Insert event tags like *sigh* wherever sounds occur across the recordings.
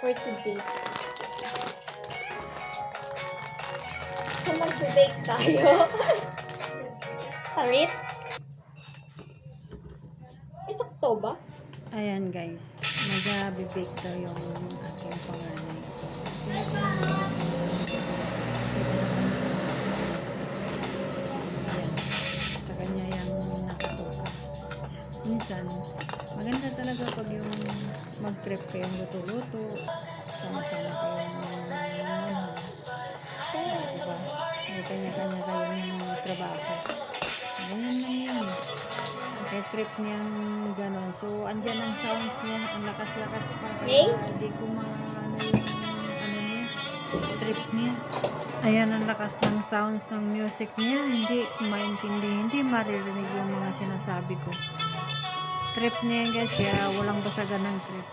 for today. So, mag-bake tayo. *laughs* Tarit? Isakto ba? Ayan guys, mag-bake daw yung aking panganay. Ayan, talaga pag yung mag-trip kayong luto-luto, sama-sama kayong manhang. Diba? May kanya-kanya kayong trabaho. Ganyan lang yun. Kaya trip niyang gano'n. So, andyan ang sounds niya. Ang lakas-lakas pa. Kaya hindi ko maano yung ano niya. Trip niya. Ayan ang lakas ng sounds ng music niya. Hindi ko maintindi. Hindi maririnig yung mga sinasabi ko. Trip niya yan guys. Kaya walang basagan ng trip.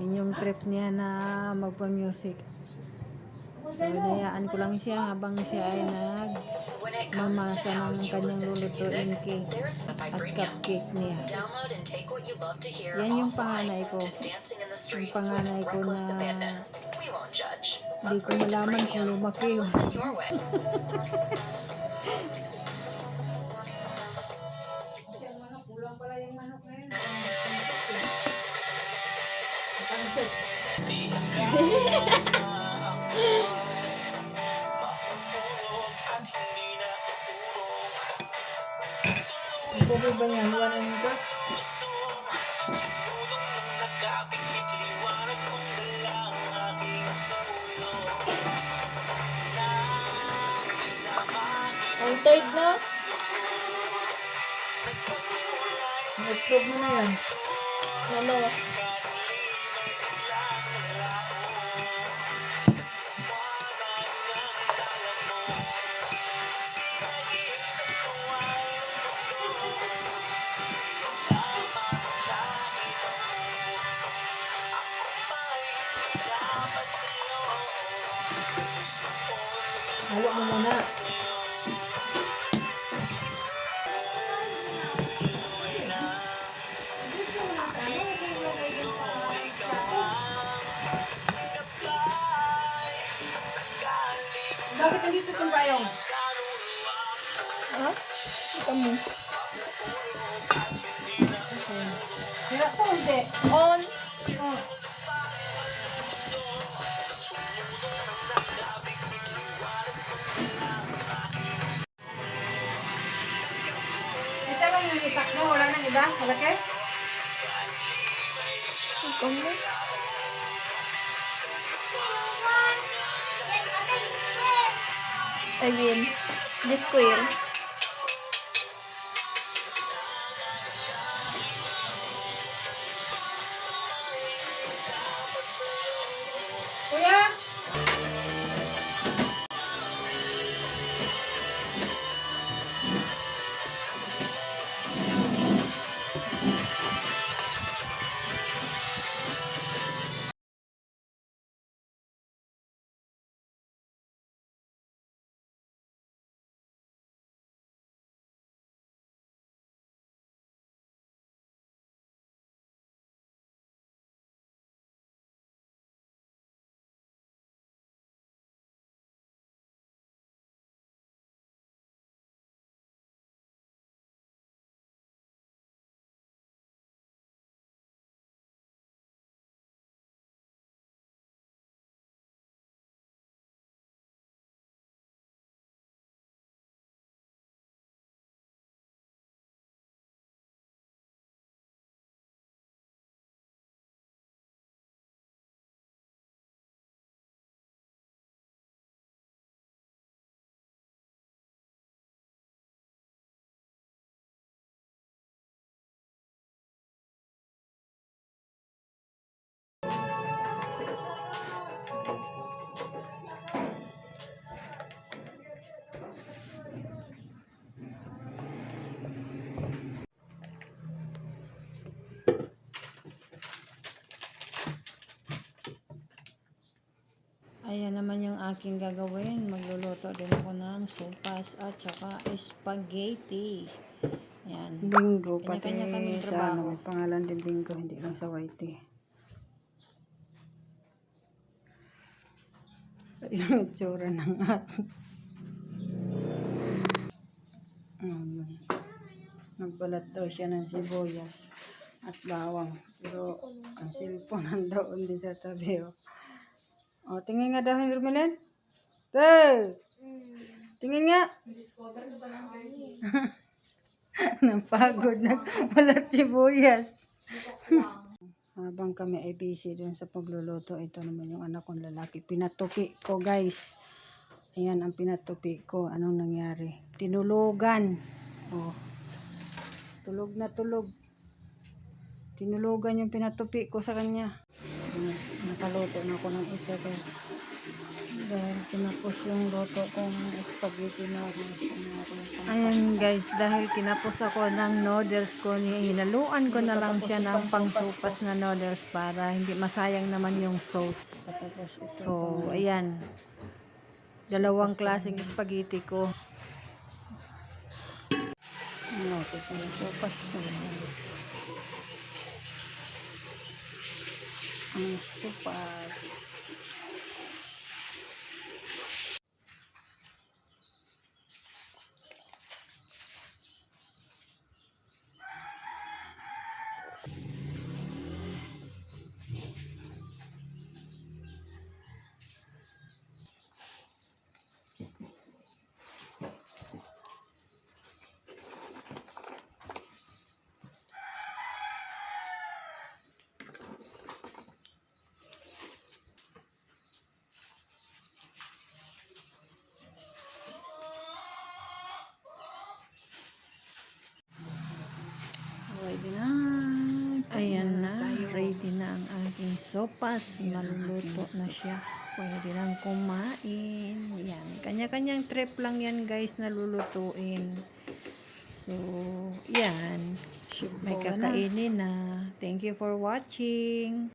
Yun yung trip niya na magpa-music. So, inayaan ko lang siya habang siya ay nag mamasa ng kanyang lulutuin music, cake at cupcake niya. Yan yung panganay ko. Yung panganay ko na. Hindi ko malaman kung lumaki yun. *laughs* *laughs* way. Ito ba ba yan? Wala nito? Ang third na. Nag-prove mo na yan. Ano? Halo mo muna. Bakit nandito itong payong? Ha? Ito mo. Sira to, hindi. On. Oh. Ito mo. Ayun. The square. Kuya! Ayan naman yung aking gagawin. Magluluto din ako ng sopas at saka spaghetti. Ayan. Bingo, pati Kanya-kanya kaming sa ano, may pangalan din bingo, hindi lang sa YT. *laughs* yung itsura ng ating. Nagbalat daw siya ng sibuyas at bawang. Pero ang cellphone *laughs* nandoon din sa tabi. Oh. O, tingin nga daw, Hermelin. Tay! Tingin nga. *laughs* Napagod. Nagbalat sibuyas. Habang kami ay busy dun sa pagluluto, ito naman yung anak kong lalaki. Pinatupi ko, guys. Ayan ang pinatupi ko. Anong nangyari? Tinulugan. Oh. Tulog na tulog. Tinulugan yung pinatupi ko sa kanya. Ayan, Nakaluto na ako ng isa, guys. Dahil tinapos yung luto kong spaghetti noodles. Ayan guys, dahil kinapos ako ng noodles ko, hinaluan ko na lang siya ng pangsupas na noodles para hindi masayang naman yung sauce. So, ayan. Dalawang klaseng spaghetti ko. Ano, ito yung sopas ko. Ang sopas. Ready na. Ayan na. Ready na ang aking sopas. Maluluto na siya. Pwede lang kumain. Yan. Kanya-kanyang trip lang yan guys na lulutuin. So, yan. May kakainin na. Thank you for watching.